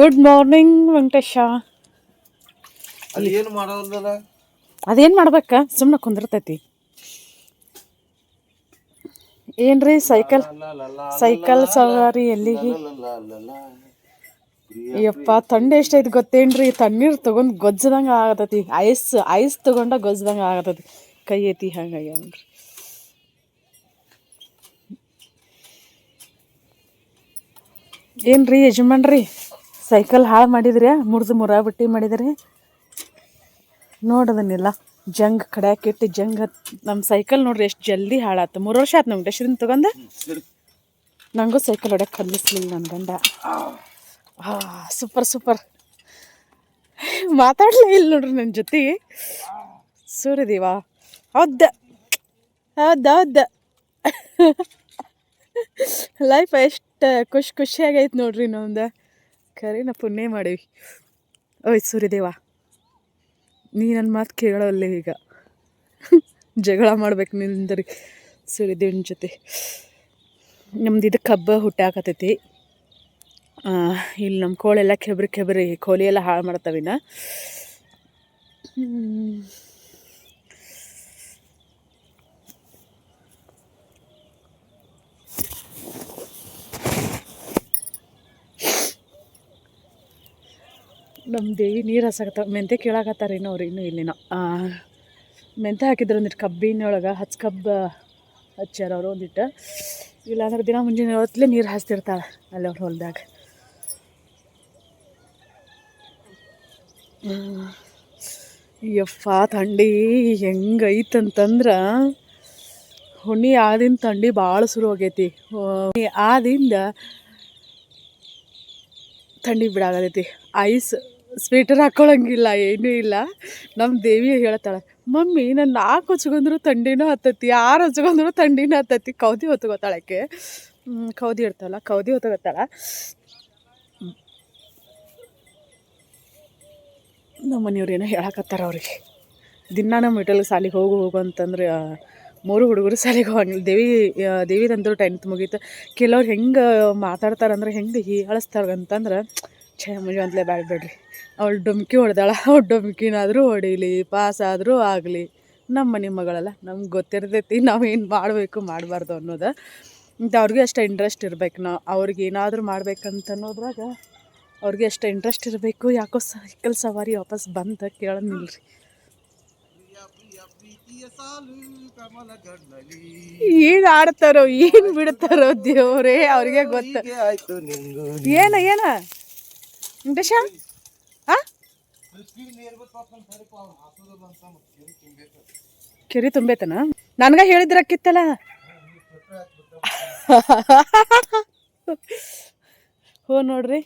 Good morning Venkatesha. ಅಲ್ಲಿ ಏನು ಮಾಡೋದಲ್ಲ ಅದೇನು ಮಾಡ್ಬೇಕ? ಸುಮ್ಮನೆ ಕುಂದಿರ್ತೈತಿ. ಏನ್ರಿ ಸೈಕಲ್ ಸೈಕಲ್ ಸವಾರಿ ಎಲ್ಲಿಗೆ? ಯಪ್ಪ ಥಂಡಿ ಎಷ್ಟೈತಿ ಗೊತ್ತೇನ್ರಿ? ತಣ್ಣೀರು ತಗೊಂಡ್ ಗೊಜ್ಜದಂಗ ಆಗತೈತಿ. ಐಸ್ ಐಸ್ ತಗೊಂಡ ಗೊಜ್ಜದಂಗ ಆಗತೈತಿ. ಕೈ ಐತಿ ಹಂಗಾಗಿ ನೋಡ್ರಿ. ಏನ್ರಿ ಯಜಮಾನ್ರಿ? ಸೈಕಲ್ ಹಾಳು ಮಾಡಿದ್ರಿ, ಮುರಿದು ಮುರ ಬಟ್ಟಿ ಮಾಡಿದ್ರಿ. ನೋಡೋದನ್ನೆಲ್ಲ ಜಂಗ್ ಕಡ್ಯಾಕಿಟ್ಟು ಜಂಗ್ ನಮ್ಮ ಸೈಕಲ್ ನೋಡ್ರಿ ಎಷ್ಟು ಜಲ್ದಿ ಹಾಳಾತು. ಮೂರು ವರ್ಷ ಆಯ್ತು ನಮ್ಗೆ ಡಶ್ರಿಂದ ತಗೊಂಡ. ನನಗೂ ಸೈಕಲ್ ಹೊಡ್ಯಕ್ಕೆ ಕಲಿಸ್ಲಿಲ್ಲ ನನ್ನ ಗಂಡ. Super super. ಮಾತಾಡ್ಲೇ ಇಲ್ಲ ನೋಡ್ರಿ ನನ್ನ ಜೊತೆ. ಸೂರ್ಯದೇವ, ಹೌದ ಹೌದ ಹೌದ. ಲೈಫ್ ಎಷ್ಟು ಖುಷಿ ಖುಷಿಯಾಗೈತೆ ನೋಡ್ರಿ ನಮ್ದು. ಖರೆ ನಾ ಪುಣ್ಯ ಮಾಡೀವಿ. ಓಯ್ ಸೂರ್ಯದೇವ ನೀ ನನ್ನ ಮಾತು ಕೇಳೋಲ್ಲ ಈಗ. ಜಗಳ ಮಾಡ್ಬೇಕು ನಿಂದ್ರಿ ಸೂರ್ಯದೇವನ ಜೊತೆ. ನಮ್ದು ಇದು ಕಬ್ಬ ಹುಟ್ಟಾಕತೈತಿ ಇಲ್ಲಿ ನಮ್ಮ ಕೋಳೆಲ್ಲ ಕೆಬ್ರಿ ಕೆಬ್ರಿ ಕೋಳಿ ಎಲ್ಲ ಹಾಳು ಮಾಡ್ತಾವಿನ. ನಮ್ಮ ದೇವಿ ನೀರು ಹಸಾಕತ್ತಾವ ಮೆಂತೆ ಕೇಳಾಕತ್ತಾರ ಇನ್ನೂ ಅವ್ರು ಇನ್ನೂ ಇಲ್ಲಿನ. ಮೆಂತೆ ಹಾಕಿದ್ರು ಒಂದಿಟ್ಟು ಕಬ್ಬಿನೊಳಗೆ ಹಚ್ಚ ಕಬ್ಬು ಹಚ್ಚಾರ ಅವರು ಒಂದಿಟ್ಟು. ಇಲ್ಲಾಂದ್ರೆ ದಿನ ಮುಂಜಾನೆ ಹೊತ್ತಲೇ ನೀರು ಹಾಸ್ತಿರ್ತಾಳೆ ಅಲ್ಲಿ ಅವ್ರ ಹೊಲ್ದಾಗ. ಯಪ್ಪ ಥಂಡಿ ಹೆಂಗೈತಂತಂದ್ರೆ ಹುಣ್ಣಿ ಆದಿಂದ ಥಂಡಿ ಭಾಳ ಶುರು ಆಗೈತಿ ಆದಿಂದ ಥಂಡಿ ಬಿಡಾಗತೈತಿ. ಐಸ್ ಸ್ವೆಟರ್ ಹಾಕೊಳ್ಳಂಗಿಲ್ಲ ಏನೂ ಇಲ್ಲ. ನಮ್ಮ ದೇವಿ ಹೇಳ್ತಾಳೆ, ಮಮ್ಮಿ, ನಾನು ನಾಲ್ಕು ಹೊಚ್ಕೊಂಡ್ರು ಥಂಡಿನೂ ಹತ್ತತಿ, ಆರು ಹೊಚ್ಕೊಂಡ್ರು ಥಂಡಿನೂ ಹತ್ತತಿ. ಕೌದಿ ಹೊತ್ಕೋತಾಳಕ್ಕೆ ಕೌದಿ ಇರ್ತಾವಲ್ಲ ಕೌದಿ ಹೊತ್ಕೋತಾಳ. ನಮ್ಮ ಮನೆಯವ್ರು ಏನೋ ಹೇಳಕತ್ತಾರ ಅವ್ರಿಗೆ. ದಿನ ನಮ್ಮ ಮಿಟಲ್ ಸಾಲಿಗೆ ಹೋಗು ಹೋಗು ಅಂತಂದ್ರೆ ಮೂರು ಹುಡುಗರು ಸಾಲಿಗೆ ಹೋಗಂಗಿಲ್ಲ. ದೇವಿ ದೇವಿದಂತೂ ಟೆಂತ್ ಮುಗೀತು. ಕೆಲವ್ರು ಹೆಂಗೆ ಮಾತಾಡ್ತಾರಂದ್ರೆ, ಹೆಂಗೆ ಹೀ ಅಂತಂದ್ರೆ ಛೇ ಮುಂಜೆ ಅಂತಲೇ ಬ್ಯಾಡ ಬಿಡ್ರಿ. ಅವಳು ಡುಮ್ಕಿ ಹೊಡೆದಾಳ ಅವ್ಳು ಡುಮ್ಕಿನಾದರೂ ಹೊಡೀಲಿ ಪಾಸ್ ಆದರೂ ಆಗಲಿ. ನಮ್ಮ ಮನೆ ಮಗಳಲ್ಲ ನಮ್ಗೆ ಗೊತ್ತಿರ್ತೈತಿ ನಾವು ಏನು ಮಾಡಬೇಕು ಮಾಡಬಾರ್ದು ಅನ್ನೋದು. ಮತ್ತು ಅವ್ರಿಗೆ ಅಷ್ಟು ಇಂಟ್ರೆಸ್ಟ್ ಇರ್ಬೇಕು ನಾವು. ಅವ್ರಿಗೆ ಏನಾದರೂ ಮಾಡ್ಬೇಕಂತ ಅನ್ನೋದ್ರಾಗ ಅವ್ರಿಗೆ ಅಷ್ಟು ಇಂಟ್ರೆಸ್ಟ್ ಇರಬೇಕು. ಯಾಕೋ ಸೈಕಲ್ ಸವಾರಿ ವಾಪಸ್ ಬಂತ ಕೇಳೋನಿಲ್ರಿ ಏನು ಆಡ್ತಾರೋ ಏನು ಬಿಡ್ತಾರೋ ದೇವ್ರೇ ಅವ್ರಿಗೆ ಗೊತ್ತ. ಏನ ಏನ? ವೆಂಕಟೇಶ ಹಾಂ ಕೆರಿ ತುಂಬೈತನ? ನನಗ ಹೇಳಿದ್ರಕ್ಕಿತ್ತಲ್ಲ ಹೋ ನೋಡ್ರಿ,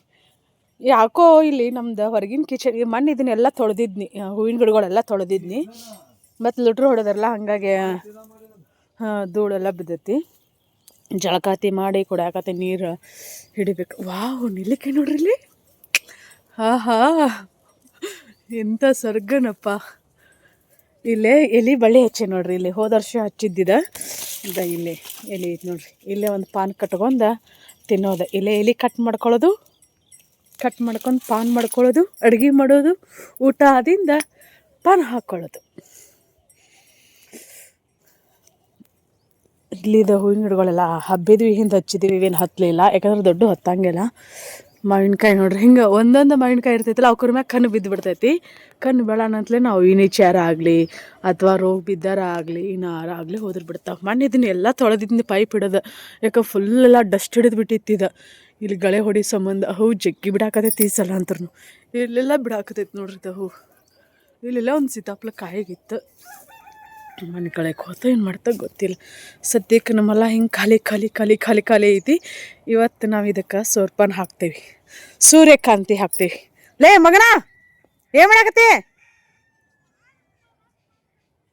ಯಾಕೋ ಇಲ್ಲಿ ನಮ್ದು ಹೊರಗಿನ ಕಿಚನ್ ಮಣ್ಣು ಇದನ್ನೆಲ್ಲ ತೊಳೆದಿದ್ನಿ ಹೂವಿನ ಗಿಡಗಳೆಲ್ಲ ತೊಳೆದಿದ್ನಿ. ಮತ್ತು ಲುಟ್ರು ಹೊಡೆದಾರಲ್ಲ ಹಾಗಾಗಿ ಧೂಳೆಲ್ಲ ಬಿದ್ದೈತಿ. ಜಳಕಾತಿ ಮಾಡಿ ಕುಡಿಯಾಕತಿ ನೀರು ಹಿಡಿಬೇಕು. ವಾವ್ ನಿಲ್ಲಿಕೆ ನೋಡ್ರಿ ಇಲ್ಲಿ. ಹಾ ಹಾ ಎಂಥ ಸ್ವರ್ಗನಪ್ಪ ಇಲ್ಲೇ ಎಲೆ ಬಳ್ಳಿ ಹಚ್ಚಿ ನೋಡ್ರಿ, ಇಲ್ಲಿ ಹೋದ ವರ್ಷ ಹಚ್ಚಿದ್ದಿದ. ಇದ ಇಲ್ಲಿ ಎಲೆ ಐತೆ ನೋಡ್ರಿ. ಇಲ್ಲೇ ಒಂದು ಪಾನ್ ಕಟ್ಕೊಂಡ ತಿನ್ನೋದು. ಇಲ್ಲೇ ಎಲೆ ಕಟ್ ಮಾಡ್ಕೊಳ್ಳೋದು ಕಟ್ ಮಾಡ್ಕೊಂಡು ಪಾನ್ ಮಾಡ್ಕೊಳ್ಳೋದು, ಅಡುಗೆ ಮಾಡೋದು, ಊಟ ಆದಿಂದ ಪಾನ್ ಹಾಕ್ಕೊಳ್ಳೋದು ಇಲ್ಲಿದ ಹೂವಿನ ಗಿಡಗಳೆಲ್ಲ ಹಬ್ಬಿದ್ವಿ, ಹಿಂದೆ ಹಚ್ಚಿದ್ದೀವಿ ಇವೇನು ಹತ್ತಲಿಲ್ಲ ಯಾಕಂದ್ರೆ ದೊಡ್ಡ ಹತ್ತಂಗಿಲ್ಲ. ಮಾವಿನಕಾಯಿ ನೋಡ್ರಿ. ಹಿಂಗೆ ಒಂದೊಂದು ಮಾವಿನಕಾಯಿ ಇರ್ತೈತಲ್ಲ ಅವ್ರ ಮ್ಯಾಗ ಕಣ್ಣು ಬಿದ್ದು ಬಿಡ್ತೈತಿ ಕಣ್ಣು ಬೆಳನಂತಲೇ ನಾವು ಇನಿಚಾರ ಆಗಲಿ, ಅಥವಾ ರೋಗ ಬಿದ್ದಾರ ಆಗಲಿ ಇನ್ನಾರ ಆಗಲಿ ಹೋದ್ರೆ ಬಿಡ್ತಾವೆ. ಮಣ್ಣು ಇದನ್ನ ಎಲ್ಲ ತೊಳೆದಿದ್ದು ಪೈಪ್ ಇಡೋದು ಯಾಕೆ ಫುಲ್ ಎಲ್ಲ ಡಸ್ಟ್ ಹಿಡಿದು ಬಿಟ್ಟಿತ್ತಿದ ಇಲ್ಲಿ ಗಳೆ ಹೊಡಿ ಸಂಬಂಧ ಹೂ ಜಗ್ಗಿ ಬಿಡಾಕತೈತಿ ಈ ಸಲ ಅಂತರೂ ಇಲ್ಲೆಲ್ಲ ಬಿಡಾಕತೈತಿ ನೋಡ್ರಿ ಹೂ ಇಲ್ಲೆಲ್ಲ ಒಂದು ಸೀತಾಪ್ಲ ಕಾಯಿಗಿತ್ತು ಮನೆ ಕಳೆಗೆ ಹೋತ ಏನು ಮಾಡ್ತಾ ಗೊತ್ತಿಲ್ಲ. ಸದ್ಯಕ್ಕೆ ನಮ್ಮಲ್ಲ ಹಿಂಗೆ ಖಾಲಿ ಖಾಲಿ ಖಾಲಿ ಖಾಲಿ ಖಾಲಿ ಐತಿ. ಇವತ್ತು ನಾವು ಇದಕ್ಕೆ ಸೋರ್ಪಾನ ಹಾಕ್ತೇವೆ. ಸೂರ್ಯಕಾಂತಿ ಹಾಕ್ತೇವೆ. ಲೇ ಮಗನ, ಏನು ಮಾಡಾಕತ್ತಿ?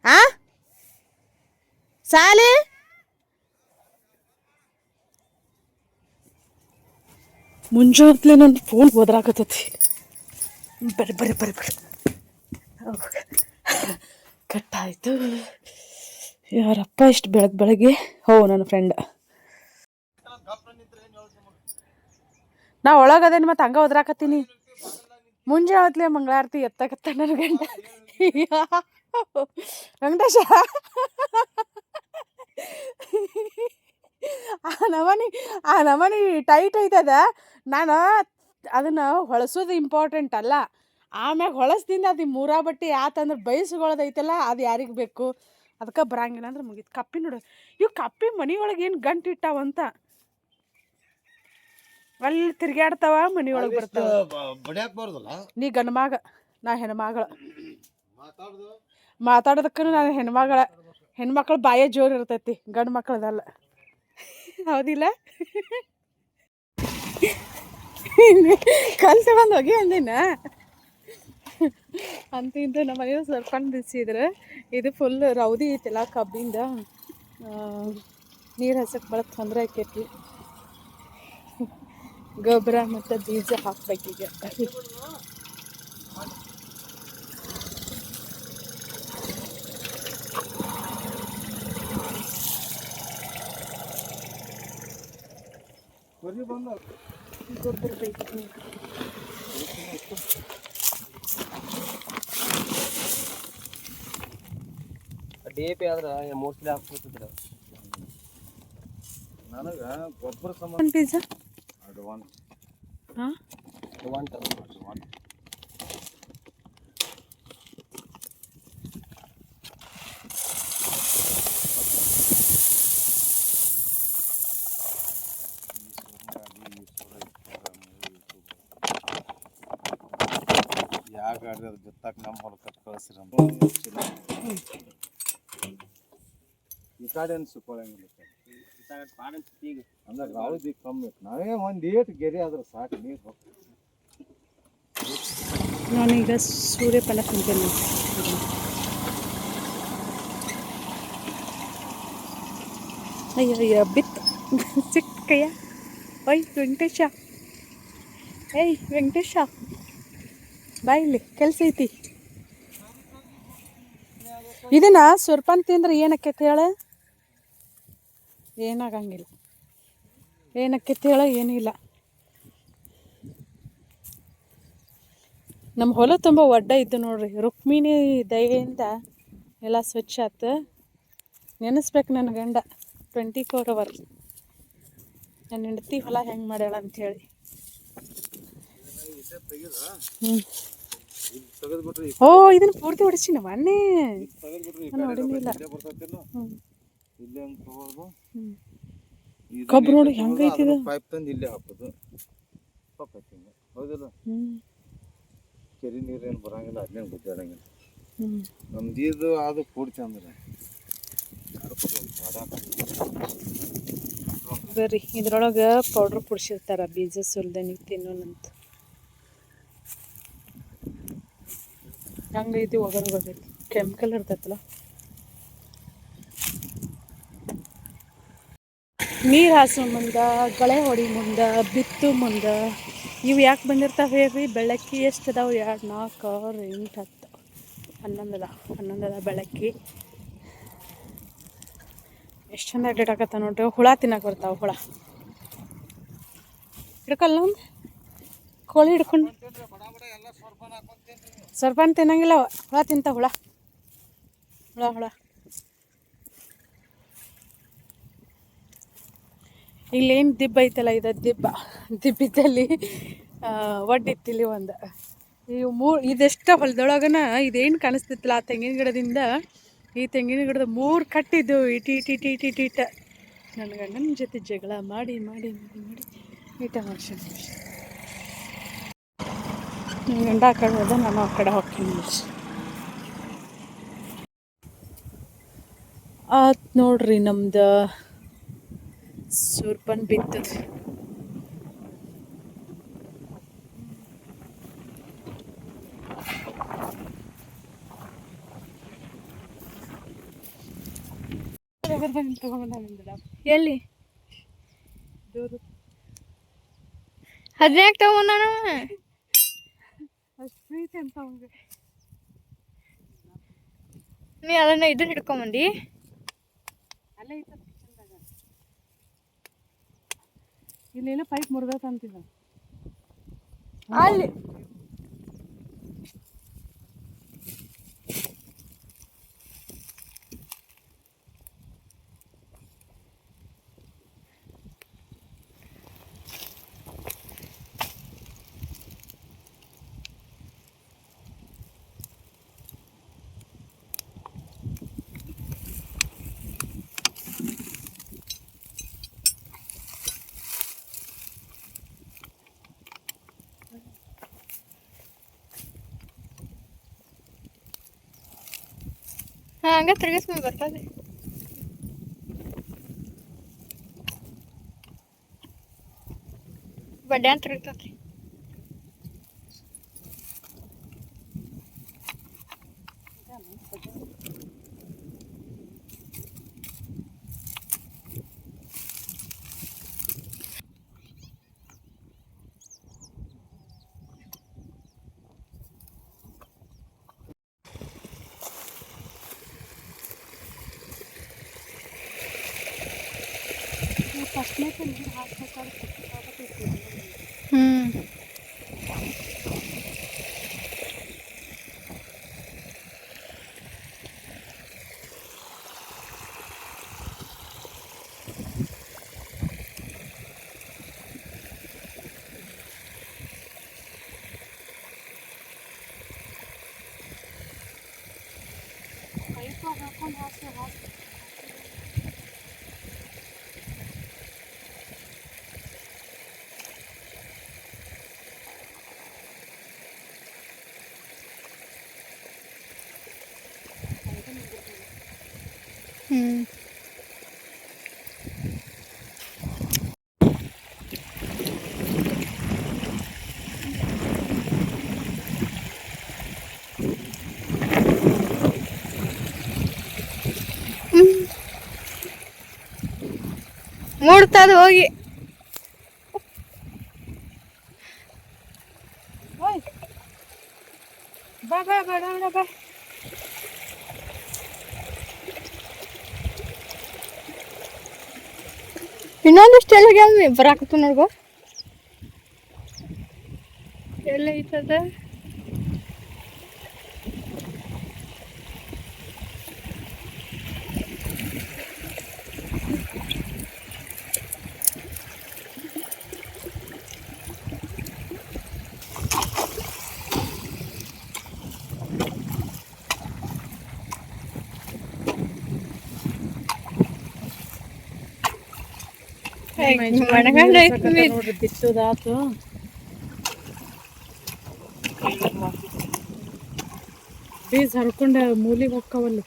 ಆ? ಸಾಲಿ? ಮುಂಜಾನೆ ನನ್ನ ಫೋನ್ ಹೋದ್ರಾಕತ್ತೈತಿ ಬರ್ರಿ ಬರ್ರಿ ಬರ್ರಿ ಬರ್ರಿ ಕಟ್ಟಾಯಿತು. ಯಾರಪ್ಪ ಇಷ್ಟು ಬೆಳಗ್ಗೆ ಬೆಳಗ್ಗೆ? ಹೋ, ನನ್ನ ಫ್ರೆಂಡ್ ನಾ ಒಳಗದೇನು ಮತ್ತೆ ಹಂಗ ಒದ್ರಾಕತ್ತೀನಿ. ಮುಂಜಾನೆ ಹೊತ್ಲೆ ಮಂಗಳಾರತಿ ಎತ್ತಕತ್ತ ನನ್ನ ಗಂಡ. ವೆಂಕಟೇಶ. ಆ ನಮನಿ ಆ ನಮನಿ ಟೈಟ್ ಐತದ. ನಾನು ಅದನ್ನು ಹೊಳಸೋದು ಇಂಪಾರ್ಟೆಂಟ್ ಅಲ್ಲ. ಆಮ್ಯಾಗ ಹೊಳಸ್ದಿಂದ ಅದು ಮೂರಾ ಬಟ್ಟೆ ಯಾತಂದ್ರೆ ಬಯಸ್ಕೊಳ್ಳೋದೈತಲ್ಲ ಅದು ಯಾರಿಗೆ ಬೇಕು? ಅದಕ್ಕೆ ಬರಂಗಿಲ್ಲ ಅಂದ್ರೆ ಮುಗೀತು. ಕಪ್ಪಿ ನೋಡು. ಇವು ಕಪ್ಪಿ ಮನೆಯೊಳಗೆ ಏನು ಗಂಟು ಇಟ್ಟಾವಂತ ಅಲ್ಲಿ ತಿರ್ಗ್ಯಾಡ್ತಾವ ಮನೆ ಒಳಗೆ ಬರ್ತಾವ. ನೀ ಗಂಡ್ಮಗ ನಾ ಹೆಣ್ಮಗಳ. ಮಾತಾಡ್ದು. ಮಾತಾಡೋದಕ್ಕೂ ನಾನು ಹೆಣ್ಮಗಳ. ಹೆಣ್ಮಕ್ಳು ಬಾಯೇ ಜೋರು ಇರ್ತೈತಿ ಗಂಡು ಮಕ್ಕಳದಲ್ಲ ಹೌದಿಲ್ಲ ಕಲ್ಸ ಬಂದು ಹೋಗಿ ಅಂದಿನ? ಅಂತ ನಮ್ಮನೆ ಸರ್ಕೊಂಡು ಬಿಸಿದ್ರೆ ಇದು ಫುಲ್ ರೌದಿ ಐತಿಲ್ಲ ಕಬ್ಬಿಂದ. ನೀರು ಹಸಕ್ಕೆ ಭಾಳ ತೊಂದರೆ ಆಕೈತಿ ಗೊಬ್ಬರ ಮತ್ತು ಬೀಜ ಹಾಕ್ಬೇಕೀಗ ಗೊಬ್ಬರ ಬೇಕು ಡಿ ಎ ಪಿ ಆದ್ರೆ ಮೋಸ್ಟ್ಲಿ ಹಾಕ್ಬಿಟ್ಟಿದ್ರು ನನಗೆ ಗೊಬ್ಬರ ಸಂಬಂಧ ಒಂದು ಬೀಜ ಅಡ್ವಾನ್ಸ್ ಹಾಂ ಯಾವ ಗಾಡಿ ಅದು ಬಿತ್ತಾಕ ನಮ್ಮ ಹೊಲಕ್ಕೆ ಕಳ್ಸಿರ ಈ ಕಡೆ ಅಂದ್ರೆ ರಾವದಿ ಕಮ್ಮಿ ಐತೆ ನಾವೇ ಒಂದು ಏಟು ಗೆರೆ ಆದ್ರೆ ಸಾಕು ನೀರು ನಾನೀಗ ಸೂರ್ಯಫಲ ತಿಂತೇನೆ ಅಯ್ಯೋ ಅಯ್ಯೋ ಬಿತ್ತು. ಸಿಕ್ಕಯ್ಯ. ಕೈಯ ವೆಂಕಟೇಶ. ಏಯ್ ವೆಂಕಟೇಶ. ಬಾಯ್ ಇಲ್ಲಿ ಕೆಲಸ ಐತಿ. ಇದನ್ನ ಸ್ವರ್ಪಂತಿ ಅಂದ್ರೆ ಏನಕ್ಕೆ ಹೇಳ? ಏನಾಗಂಗಿಲ್ಲ. ಏನಕ್ಕೆ ತೇಳ ಏನೂ ಇಲ್ಲ ನಮ್ಮ ಹೊಲ ತುಂಬ ಒಡ್ಡ ಇದ್ದು ನೋಡ್ರಿ ರುಕ್ಮಿಣಿ ದಯೆಯಿಂದ ಎಲ್ಲ ಸ್ವಚ್ಛ ಆತು. ನೆನೆಸ್ಬೇಕು ನನ್ನ ಗಂಡ ಟ್ವೆಂಟಿ ಫೋರ್ ಅವರ್ ನನ್ನ ಹೆಂಡತಿ ಹೊಲ ಹೆಂಗೆ ಮಾಡ್ಯಾಳ ಅಂಥೇಳಿ ಹ್ಞೂ ಓ ಇದನ್ನು ಪೂರ್ತಿ ಹೊಡಿಸಿ ನಾವು ತೆಗೆದ್ಬಿಟ್ರಿ ಈ ನಾನು ಕಡೆ ನೋಡಿನಿಲ್ಲ. ಇಲ್ಲೇ ಬರ್ತೈತಿಲ್ಲ ಹ್ಞೂ ಇಲ್ಲೇ ಹಂಗೆ ತಗೊಳ್ದು ಕಬ್ಬು ನೋಡಿ ಹೆಂಗೈತಿ ಇದು? ಪೈಪ್ ತಂದು ಇಲ್ಲೇ ಹಾಕೋದು ಪಕ್ಕೈತಿ ಹಿಂಗೆ ಹೌದಿಲ್ಲ? ಕೆರೆ ನೀರೇನು ಬರಂಗಿಲ್ಲ ಅದನ್ನೇನು ಗೊತ್ತಿರಂಗಿಲ್ಲ ನಮ್ದು ಇದು ಅದು ಕೂಡಿ ಅಂದ್ರೆ. ಬರ್ರಿ ಇದ್ರೊಳಗೆ ಪೌಡ್ರ್ ಕುಡ್ಸಿರ್ತಾರ ಬೀಜ ಸುಲ್ದನಿ ತಿನ್ನೋನಂತ ಹಂಗೈತಿ ಒಗದು ಬರ್ತೈತಿ ಕೆಮಿಕಲ್ ಇರ್ತೈತಲ್ಲ. ನೀರು ಹಾಸು ಮುಂದೆ, ಗಳೆ ಹೊಡಿ ಮುಂದೆ, ಬಿತ್ತು ಮುಂದೆ, ಇವು ಯಾಕೆ ಬಂದಿರ್ತಾವೆ ಹೇಳ್ರಿ? ಬೆಳಕಿ ಎಷ್ಟು ಅದಾವೆ ಎರಡು ನಾಲ್ಕು ಆರು, ಎಂಟು, ಹತ್ತು. ಹನ್ನೊಂದು ಅದ ಹನ್ನೊಂದು ಅದ ಬೆಳಕಿ. ಎಷ್ಟು ಚಂದ ಅಡ್ಡಾಡಕತ್ತ ನೋಡ್ರಿ. ಹುಳ ತಿನ್ನಕ್ಕೆ ಬರ್ತಾವೆ ಹುಳ. ಹಿಡ್ಕಲ್ಲ ಕೋಳಿ ಹಿಡ್ಕೊಂಡು? ಸರ್ಪನ್ ತಿನ್ನಂಗಿಲ್ಲ. ಹುಳ ತಿಂತ ಹುಳ. ಹುಳ ಹುಳ. ಇಲ್ಲೇನು ದಿಬ್ಬ ಐತಲ್ಲ ಇದು ದಿಬ್ಬ? ದಿಬ್ಬಿದ್ದಲ್ಲಿ ಒಡ್ಡಿತ್ತಿಲ್ಲಿ ಒಂದು. ಈ ಮೂ, ಇದೆಷ್ಟು ಹೊಲದೊಳಗನ ಇದೇನು ಕಾಣಿಸ್ತಿತ್ತಲ್ಲ ಆ ತೆಂಗಿನ ಗಿಡದಿಂದ, ಈ ತೆಂಗಿನ ಗಿಡದ ಮೂರು ಕಟ್ಟಿದ್ದು ಇಟಿ ಇಟಿ ಇಟಿ ಇಟಿ ಇಟಿ ಇಟ ನನ್ನ ಗಂಡನ ಜೊತೆ ಜಗಳ ಮಾಡಿ ಮಾಡಿ ಮಾಡಿ ಮಾಡಿ, ಈಟ ಮಾಡ್ಸಿ ನನ್ನ ಗಂಡ ಆ ಕಡೆ ಹೋದ, ನಾನು ಆ ಕಡೆ ಹೋಗ್ತೀನಿ ಆತ್ ನೋಡ್ರಿ ನಮ್ದು ಸೂರ್ಪನ್ ಬಿತ್ತದ ಎಲ್ಲಿ? ಹದಿನಾಲ್ಕು ತಗೊಂಡ ನೀ ಅದನ್ನ ಇದು ಹಿಡ್ಕೊಂಬಂದಿ? ಅಲ್ಲೇ ಇಲ್ಲೇನೋ ಪೈಪ್ ಮುರಿದೈತೆ ಅಲ್ಲಿ ಹಂಗ ತಿರ್ಗಿಸ್ಕೊಂಡು ಬರ್ತದೆ ಬಡ್ಡೆ ಅಂತ ಮೂಡ್ತದ ಹೋಗಿ. ಬಾ ಬಾ ಬೇಡ ಬೇಡ ಬಾ ಇನ್ನೊಂದಿಷ್ಟು ಎಲ್ಲ ಗ್ಯಾವ ಬರಾಕತ್ತು ನೋಡ್ಗೋ? ಎಲ್ಲ ಐತದ ಮಣಗಂಡ ನೋಡ್ರಿ ಬಿತ್ತುದಾತು ಬೀಜ ಹರ್ಕೊಂಡ ಮೂಲಿಗೆ ಹೋಗ್ಕವಲ್ಲ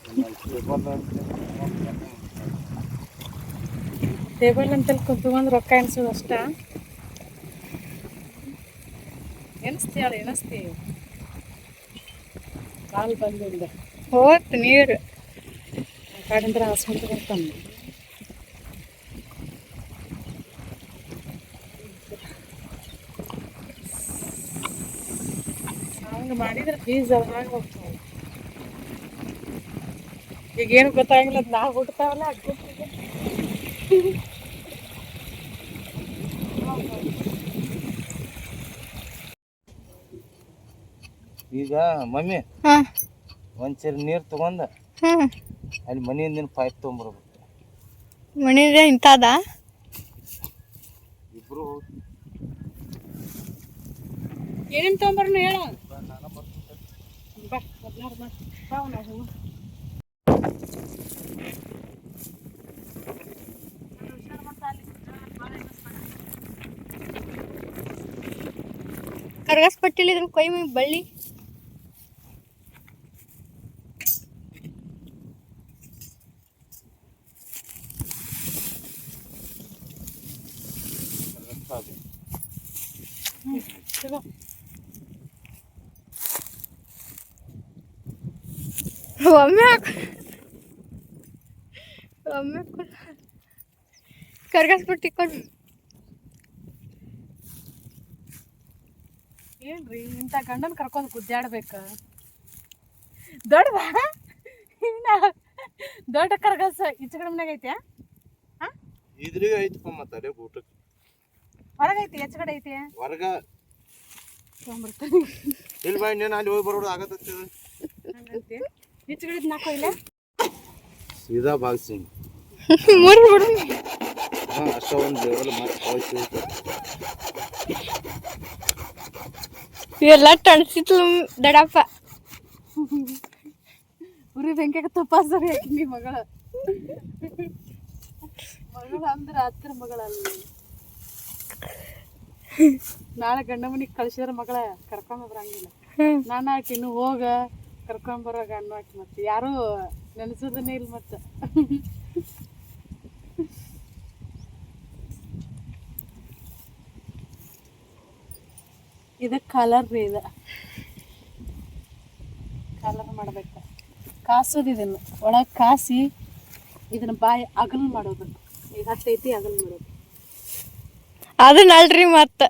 ಟೇಬಲ್ ಅಂತಲ್ಲಿ ಕುಂತ್ಕೊಂಡ್ ರೊಕ್ಕ ಎನ್ಸೋದು ಅಷ್ಟ? ಎನಿಸ್ತಿ ಹೇಳಿ ಎನಿಸ್ತಿ ಕಾಲ್ ಬಂದಿಂದ. ಹೋತ್ ನೀರು. ಕಡೆಂದ್ರ ಹಾಸ್ಕೊಂತ ಬರ್ತಾನೆ ಮಾಡಿದ್ರೆ ಬೀಜ ಹೋಗ್ತಾವೆ ಈಗ ಏನು ಗೊತ್ತಾಗಿಲ್ಲ ಅದು ನಾವು ಹುಡ್ತಾವಲ್ಲ ಅದು ಗೊತ್ತಿದೆ. ಈಗ ಮಮ್ಮಿ ಒಂಚೂರು ನೀರ್ ತಗೊಂಡ ಅಲ್ಲಿ ಮನೆಯಿಂದ ಪೈಪ್ ತಗೊಂಡ್ಬರ್ಬೇಕು. ಮನೆಯಿಂದ ಇಂಥದ? ಇಬ್ರು ಏನೇನು ತೊಗೊಂಬರ್ನು ಹೇಳ. ಬಾ ಮೊದ್ಲಾರ ಬಾ ಬಾ ನಾವು ಕರ್ಗಸ್ ಪಟ್ಟಿಲಿ ಇದ್ರ ಕೈ ಮೈ ಬಳ್ಳಿ. ಒಮ್ಮೆ ಒಮ್ಮೆ ಕರ್ಗಸ್ ಪಟ್ಟಿ ಕೊಡು ಏನ್ರಿ ಇಂಥ ಗಂಡನ ಕರ್ಕೊಂಡು ಗುದ್ದಾಡ್ಬೇಕ? ದೊಡ್ಡ ಇನ್ನ ದೊಡ್ಡ ಕರ್ಗಸ ಈಚೆ ಕಡೆ ಮನ್ಯಾಗ ಐತೆ ಇದ್ರಿಗೆ ಐತಪ್ಪ ಮತ್ತೆ ಊಟಕ್ಕೆ ಊಟಕ್ಕೆ ಹೊರಗೈತಿ ಹೆಚ್ಚು ಕಡೆ ಐತಿ? ಹೊರಗ. ತೊಗೊಂಬರ್ತಾನೆ. ಇಲ್ಲಿ ಬಾ ಇನ್ನೇನು ಅಲ್ಲಿ ಹೋಗಿ ಬರೋದು ಆಗತ್ತೆ ನಾಲ್ಕು ಇಲ್ಲ ಸೀದಾ ಬಾಗ್ಸಿಂಗ್ ಮೂರು ಬಿಡು ಹಾಂ ಅಷ್ಟ ಒಂದು ಲೆವೆಲ್ ಮತ್ತೆ ಕಳಿಸಿ ಇವೆಲ್ಲ ಟಣಿಸಿತ್ಲು ದಡಪ್ಪ. ಉರಿ ಬೆಂಕಿಯಾಗ ತಪ್ಪಾಸರಿ ನಿಮ್ಮ ಮಗಳ. ಮಗಳ ಅಂದ್ರೆ ಹತ್ತಿರ ಮಗಳಲ್ಲ ನಾಳೆ ಗಂಡ ಮನಿಗೆ ಕಳ್ಸಿದ್ರ ಮಗಳ ಕರ್ಕೊಂಡ್ ಬರಂಗಿಲ್ಲ. ನಾನು ಆಕಿನ್ನು ಹೋಗ. ಕರ್ಕೊಂಡ್ ಬರೋ ಗಂಡ ಮತ್ತೆ. ಯಾರು ನೆನೆಸೋದನ್ನೇ ಇಲ್ಲ ಮತ್ತೆ. ಇದು ಕಲರ್ ರೀ ಇದು. ಕಲರ್ ಮಾಡ್ಬೇಕು. ಕಾಸೋದು ಇದನ್ನು. ಒಳಗೆ ಕಾಸಿ ಇದನ್ನ ಬಾಯಿ ಅಗಲ್ ಮಾಡೋದು. ಈಗ ಹತ್ತೈತಿ ಅಗಲ್ ಮಾಡೋದು. ಅದನ್ನ ಅಲ್ರಿ ಮತ್ತ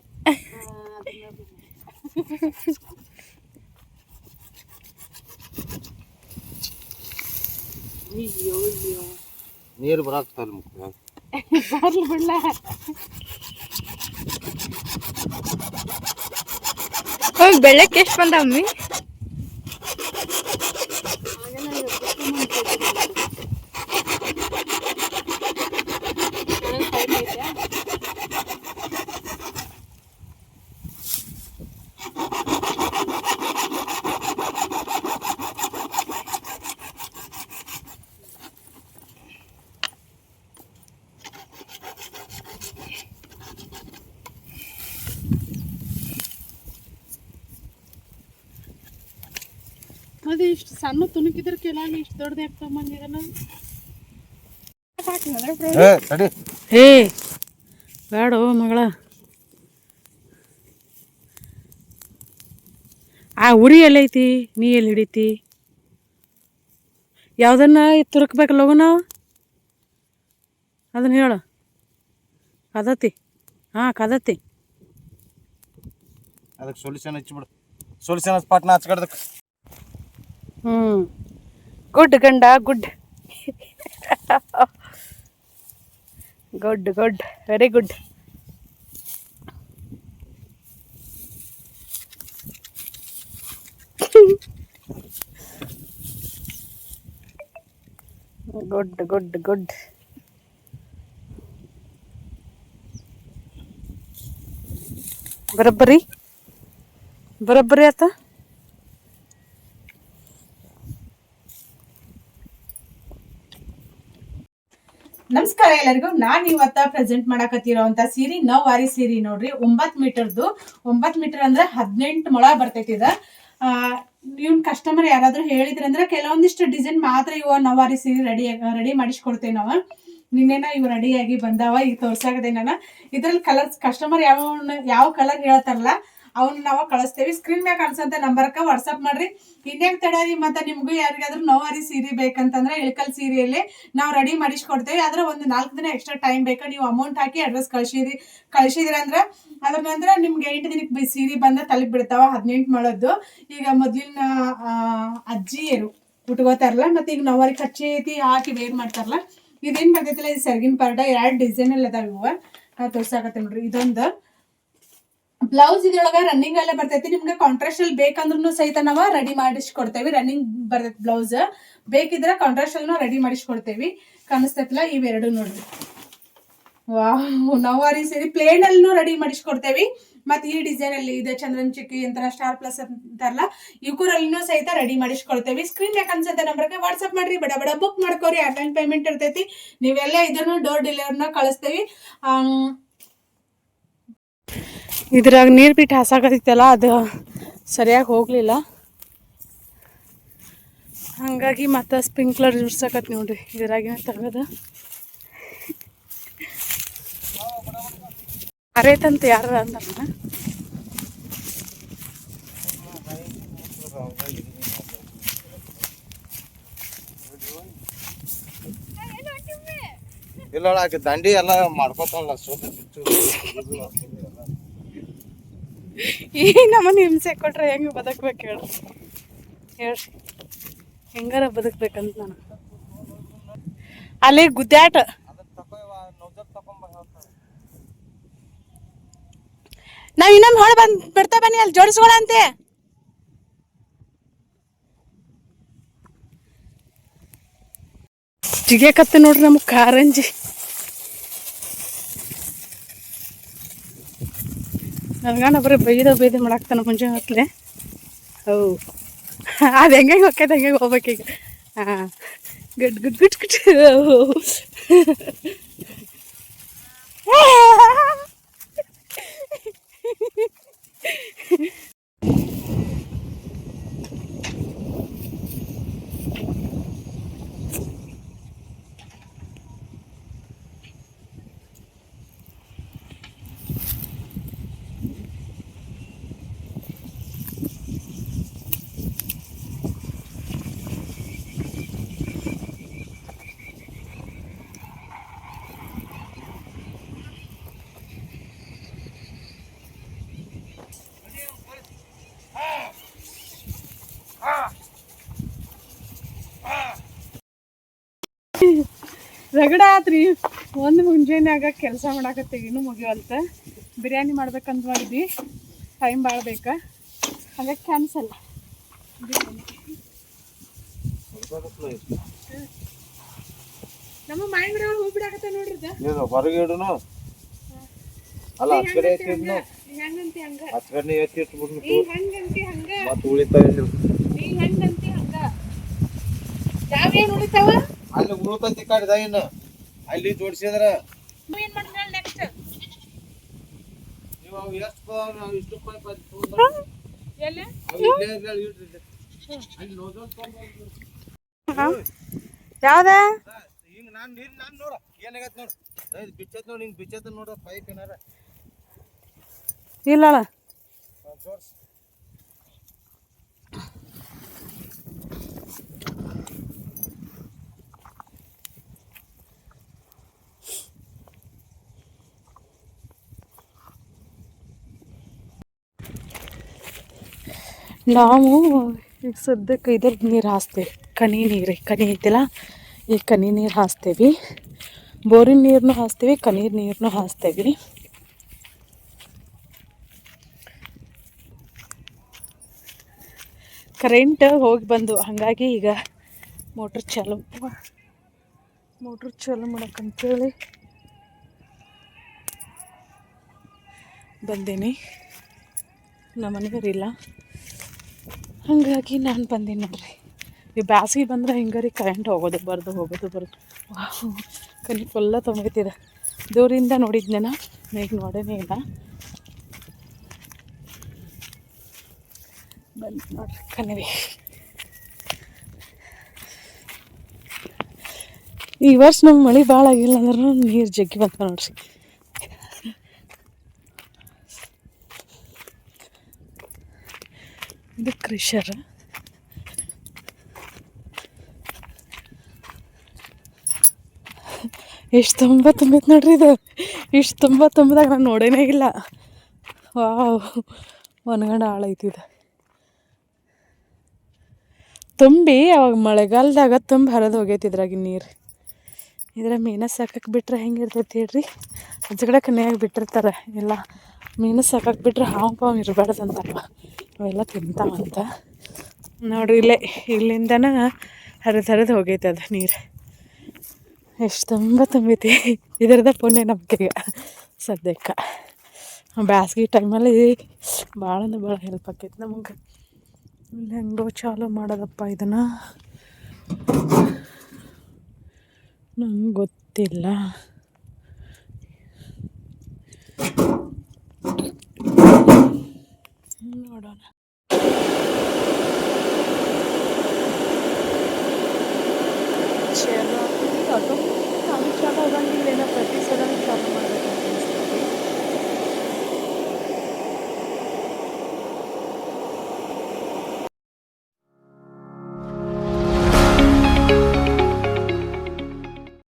ನೀರು ಬರಾಕ್ತಲ್ಲ ಮುಖ ಬರ್ಲಿ ಬಿಡ್ಲ ಅವ್ನ್ ಬೆಳ್ಳಕ್ಕೆ ಎಷ್ಟು ಬಂದಮ್ಮಿ ಹೇ ಬೇಡ ಮಗಳ. ಆ ಉರಿ ಎಲ್ಲೈತಿ ನೀ ಎಲ್ಲಿ ಹಿಡಿತಿ? ಯಾವ್ದನ್ನ ತುರುಕ್ಬೇಕು ಲಗು ನಾವು? ಅದನ್ನ ಹೇಳು. ಕದತಿ ಹಾಂ ಕದತಿ ಅದಕ್ಕೆ ಸೊಲ್ಯೂಷನ್ ಹಚ್ಚಿಬಿಡು. ಸೊಲ್ಯೂಷನ್ ಪಾಟ್ನ ಹಚ್ಕಡ್ದಕ್ಕೆ. ಹ್ಞೂ ಗುಡ್ ಗಂಡ good. Good good very good good good good. ಬರೋಬ್ಬರಿ? ಬರೋಬ್ಬರಿ ಆತ? ಎಲ್ಲರಿಗೂ ನಾನ್ ಇವತ್ತ ಪ್ರೆಸೆಂಟ್ ಮಾಡಕತ್ತಿರೋಂತ ಸೀರೆ ನವ್ವಾರಿ ಸೀರೆ ನೋಡ್ರಿ. ಒಂಬತ್ ಮೀಟರ್ದು ಒಂಬತ್ ಮೀಟರ್ ಅಂದ್ರೆ ಹದಿನೆಂಟು ಮೊಳ ಬರ್ತೈತಿ ಇದ. ಇವ್ನ್ ಕಸ್ಟಮರ್ ಯಾರಾದ್ರೂ ಹೇಳಿದ್ರೆ ಅಂದ್ರೆ ಕೆಲವೊಂದಿಷ್ಟು ಡಿಸೈನ್ ಮಾತ್ರ ಇವ ನವಾರಿ ಸೀರೆ ರೆಡಿ ರೆಡಿ ಮಾಡಿಸ್ಕೊಡ್ತೇವೆ ನಾವು. ನಿನ್ನೆನ ಇವ್ ರೆಡಿಯಾಗಿ ಬಂದಾವ, ಈಗ ತೋರ್ಸಾಗದೇನ ನಾನು. ಇದ್ರಲ್ಲಿ ಕಲರ್ಸ್ ಕಸ್ಟಮರ್ ಯಾವ ಯಾವ ಕಲರ್ ಹೇಳ್ತಾರಲ್ಲ ಅವನ್ನ ನಾವು ಕಳಿಸ್ತೇವೆ. ಸ್ಕ್ರೀನ್ ಮ್ಯಾಗ ಕಾಣಿಸಂತ ನಂಬರ್ಕ ವಾಟ್ಸಪ್ ಮಾಡ್ರಿ. ಇನ್ನೇನ್ ತಡರಿ ಮತ್ತೆ ನಿಮ್ಗೂ ಯಾರಿಗಾದ್ರೂ ನೋವಾರಿ ಸೀರೆ ಬೇಕಂತಂದ್ರೆ ಇಳ್ಕಲ್ ಸೀರೆಯಲ್ಲಿ ನಾವು ರೆಡಿ ಮಾಡಿಸ್ಕೊಡ್ತೇವೆ. ಆದ್ರೆ ಒಂದು ನಾಲ್ಕು ದಿನ ಎಕ್ಸ್ಟ್ರಾ ಟೈಮ್ ಬೇಕಾ ನೀವು ಅಮೌಂಟ್ ಹಾಕಿ ಅಡ್ರೆಸ್ ಕಳ್ಸಿರಿ, ಕಳ್ಸಿದ್ರಿ ಅಂದ್ರೆ ಅದ್ರ ನಂತರ ನಿಮ್ಗೆ ಎಂಟು ದಿನಕ್ಕೆ ಸೀರೆ ಬಂದ ತಲುಪಿ ಬಿಡ್ತಾವ ಹದಿನೆಂಟು ಮಾಡೋದು ಈಗ ಮೊದ್ಲಿನ ಅಜ್ಜಿಯರು ಉಟ್ಕೋತಾರಲ್ಲ, ಮತ್ತೆ ಈಗ ನೋವಾರಿ ಕಚ್ಚಿ ಐತಿ ಹಾಕಿ ವೇರ್ ಮಾಡ್ತಾರಲ್ಲ, ಇದೇನ್ ಬರ್ತೈತಿಲ್ಲ ಈ ಸೆರ್ಗಿನ ಪಾರ್ಟ ಎರಡು ಡಿಸೈನ್ ಎಲ್ಲ ಅದಾವ ಇವ. ನಾ ತೋರ್ಸಾಕತ್ತೆ ನೋಡ್ರಿ, ಇದೊಂದು. ಬ್ಲೌಸ್ ಇದ್ರೊಳಗ ರನ್ನಿಂಗ್ ಎಲ್ಲ ಬರ್ತೈತಿ. ನಿಮ್ಗೆ ಅಲ್ಲಿ ಬೇಕಂದ್ರೂ ಸಹಿತ ನಾವ ರೆಡಿ ಮಾಡಿಸ್ಕೊಡ್ತೇವಿ. ರನ್ನಿಂಗ್ ಬರ್ತೈತಿ ಬ್ಲೌಸ್ ಬೇಕಿದ್ರೆ ಅಲ್ಲಿ ರೆಡಿ ಮಾಡಿಸ್ಕೊಡ್ತೇವಿ. ಕಾಣಿಸ್ತೈತಿಲ್ಲ, ಇವೆರಡು ನೋಡ್ರಿ. ವಾಹ್ ನವಾರಿ ಸೇರಿ ಪ್ಲೇನ್ ಅಲ್ಲೂ ರೆಡಿ ಮಾಡಿಸ್ಕೊಡ್ತೇವಿ. ಮತ್ತೆ ಈ ಡಿಸೈನ್ ಅಲ್ಲಿ ಇದೆ, ಚಂದ್ರನ್ ಚಿಕ್ಕಿ ಅಂತ ಸ್ಟಾರ್ ಪ್ಲಸ್ ಅಂತಾರಲ್ಲ ಇವರಲ್ಲಿನೂ ಸಹಿತ ರೆಡಿ ಮಾಡಿಸ್ಕೊಳ್ತೇವಿ ಸ್ಕ್ರೀನ್ ಯಾಕೆ ಅನ್ಸುತ್ತೆ ನಂಬರ್ಗೆ ವಾಟ್ಸ್ಆಪ್ ಮಾಡ್ರಿ, ಬಡ ಬಡ ಬುಕ್ ಮಾಡ್ಕೋರಿ ಆನ್ಲೈನ್ ಪೇಮೆಂಟ್ ಇರ್ತೈತಿ. ನೀವೆಲ್ಲ ಇದನ್ನು ಡೋರ್ ಡೆಲಿವರ್ನ ಕಳಿಸ್ತೇವಿ. ಇದ್ರಾಗ ನೀರು ಬಿಟ್ಟು ಹಾಸಾಕತ್ತಿತ್ತಲ್ಲ, ಅದು ಸರಿಯಾಗಿ ಹೋಗಲಿಲ್ಲ. ಹಾಗಾಗಿ ಮತ್ತೆ ಸ್ಪ್ರಿಂಕ್ಲರ್ ಇಡ್ಸಕತ್ ನೋಡ್ರಿ ಇದ್ರಾಗಿನ ತೆಗದ. ಅರೇತಂತ ಯಾರ ಅಂತಾರ? ಇಲ್ಲ ದಂಡಿ ಎಲ್ಲ ಮಾಡ್ಕೋತಾಳ ಸೋತ ಈ ನಮ್ಮನ್ನ ಹಿಂಸೆ ಕೊಟ್ರೆ ಹೆಂಗೆ ಬದುಕ್ಬೇಕು ಹೇಳ್ರಿ? ಹೇಳ್ರಿ. ಹೆಂಗಾರ ಬದುಕ್ಬೇಕಂತ ನಾನು. ಅಲ್ಲಿ ಗುದ್ದಾಟ. ನಾವ್ ಇನ್ನೊಮ್ಮೆ ಹೊಳ ಬಂದ್ ಬಿಡ್ತಾ ಬನ್ನಿ, ಅಲ್ಲಿ ಜೋಡಿಸ್ಕೊಳಂತೆ. ಕತ್ತೆ ನೋಡ್ರಿ ನಮ್ಗೆ ಕಾರಂಜಿ. ನನ್ಗಣ್ಣ ಬರೀ ಬೈದ ಬೈದ ಮಾಡಾಕ್ತಾನ ಮುಂಜಾನೆ ಹೊತ್ಲೆ ಹೌ ಅದು ಹೆಂಗೆ ಹೋಗ್ತೈತೆ ಹಂಗೆ ಹೋಗ್ಬೇಕೀಗ ಹಾಂ ಗುಡ್ ಗುಡ್ ಗುಡ್ ಗುಡ್ ರಗಡ ಆತ್ರಿ. ಒಂದು ಮುಂಜಾನೆಯಾಗ ಕೆಲಸ ಮಾಡಾಕತ್ತೆ ಇನ್ನೂ ಮುಗಿವಲ್ತ. ಬಿರಿಯಾನಿ ಮಾಡ್ಬೇಕಂತ ಮಾಡಿದ್ವಿ. ಟೈಮ್ ಭಾಳ ಬೇಕಾ. ಹಾಗಾಗಿ ಕ್ಯಾನ್ಸಲ್ ನಮ್ಮ ಮೈಂಡ್ ಹೂ ಬಿಡಾಕತ್ತ ನೋಡ್ರಿ ಹೊರಗೆ ಅಲ್ಲ ಹೆಂಗಂತಿ ಹಂಗ? ಹತ್ ಕಡೆ ಎತ್ತಿ ಇಟ್ಬಿಡ್ನು ನೀ ಹೆಂಗಂತಿ ಹಂಗ? ಮತ್ತೆ ಉಳಿತಾವ ಇಲ್ಲಿ ನೀ ಹೆಂಗಂತಿ ಹಂಗ? ಯಾವೇನ್ ಉಳಿತಾವ? ಅಲ್ಲಿ ಉಳಿತೈತಿ ಕಡ್ದ ಇನ್ನು. ಅಲ್ಲಿ ಜೋಡಿಸಿದ್ರ. ನೀವ್ ಅವು ಎಷ್ಟು ನಾವು ಇಷ್ಟು ಯಾವ್ದ? ಹಿಂಗ್ ನಾನ್ ನೀರ್ ನಾನ್ ನೋಡ. ಏನಾಗತ್ ನೋಡು. ಬಿಚ್ಚತ್ ನೋಡಿ ಹಿಂಗ್ ಬಿಚ್ಚತ್ ನೋಡ ಪೈಪ್ ಏನಾರ. ಇಲ್ಲ ಅಣ್ಣ ನಾವು ಈಗ ಸದ್ಯಕ್ಕೆ ಇದ್ರ ನೀರು ಹಾಸ್ತೇವೆ. ಕನಿ ನೀರು, ಕನಿ ಐತಿಲ್ಲ, ಈ ಕನಿ ನೀರು ಹಾಸ್ತೇವೆ. ಬೋರಿನ ನೀರನ್ನು ಹಾಸ್ತೀವಿ, ಕನಿ ನೀರನ್ನು ಹಾಸ್ತೇವೆ. ಕರೆಂಟ್ ಹೋಗಿ ಬಂದು, ಹಾಗಾಗಿ ಈಗ ಮೋಟ್ರ್ ಚಾಲು. ಮೋಟ್ರ್ ಚಾಲು ಮಾಡೋಕ್ಕಂತೇಳಿ ಬಂದೀನಿ. ನಮ್ಮ ಮನೆಯವರಿಲ್ಲ ಹಾಗಾಗಿ ನಾನು ಬಂದೀನಿ ನೋಡ್ರಿ. ಈ ಬ್ಯಾಸಿಗೆ ಬಂದ್ರೆ ಹಿಂಗಾರಿ ಕರೆಂಟ್ ಹೋಗೋದು, ಬರ್ದು ಹೋಗೋದು, ಬರೋದು. ವಾಹು. ಕನಿ ಫುಲ್ಲ ತೊಂಬೈತಿದೆ. ದೂರಿಂದ ನೋಡಿದ್ನೇನ? ಈಗ ನೋಡೇನೇ ಇಲ್ಲ. ಬಂದು ನೋಡ್ರಿ ಕಣಿವೆ ಈ ವರ್ಷ ನಮ್ಗೆ ಮಳೆ ಭಾಳ ಆಗಿಲ್ಲ ಅಂದ್ರೆ ನೀರು ಜಗ್ಗಿ ಬಂತ ನೋಡ್ರಿ. ಇದು ಕ್ರಿಷರ್ ಎಷ್ಟು ತುಂಬ ತುಂಬೈತೆ ನೋಡ್ರಿ ಇದು. ಇಷ್ಟು ತುಂಬ ತುಂಬಿದಾಗ ನಾನು ನೋಡೇನೇ ಇಲ್ಲ. ವಾವ್. ಒನ್ಗಂಡ ಇದು. ತುಂಬಿ ಅವಾಗ ಮಳೆಗಾಲದಾಗ ತುಂಬಿ ಹರಿದು ಹೋಗೈತಿ ಇದ್ರಾಗಿನ ನೀರು. ಇದ್ರ ಮೀನ ಸಾಕಕ್ಕೆ ಬಿಟ್ರೆ ಹೆಂಗಿರ್ತೈತಿ ಹೇಳ್ರಿ? ಅಜ್ಜಗಡೆ ಕನ್ಯಾಗ ಬಿಟ್ಟಿರ್ತಾರೆ ಎಲ್ಲ. ಮೀನು ಸಾಕಕ್ಕೆ ಬಿಟ್ರೆ ಹಾವು ಪಾವು ಇರಬಾರ್ದಂತಪ್ಪ ಅವೆಲ್ಲ ತಿಂತಾವಂತ. ನೋಡ್ರಿ ಇಲ್ಲೇ, ಇಲ್ಲಿಂದನ ಹರಿದು ಹರಿದು ಹೋಗೈತೆ ಅದು ನೀರು. ಎಷ್ಟು ತುಂಬ ತುಂಬೈತಿ ಇದರದ ಪುಣ್ಯ ನಮ್ಗೆ ಸದ್ಯಕ್ಕೆ. ಬ್ಯಾಸ್ಗೆ ಟೈಮಲ್ಲಿ ಭಾಳ ಅಂದ್ರೆ ಭಾಳ ಹೆಲ್ಪ್ ಆಕೈತಿ ನಮಗೆ. ಇಲ್ಲಿ ಹೆಂಗೋ ಚಾಲು ಮಾಡೋದಪ್ಪ ಇದನ್ನು. ನಂಗೆ ಗೊತ್ತಿಲ್ಲ. ನೋಡೋಣ ಚಲೋ ಅದು ನಮಗೆ ಚಲೋ ಅದಂಗಿಲ್ಲ ಪ್ರತಿ ಸಲ ಚಾಲು ಮಾಡಬೇಕು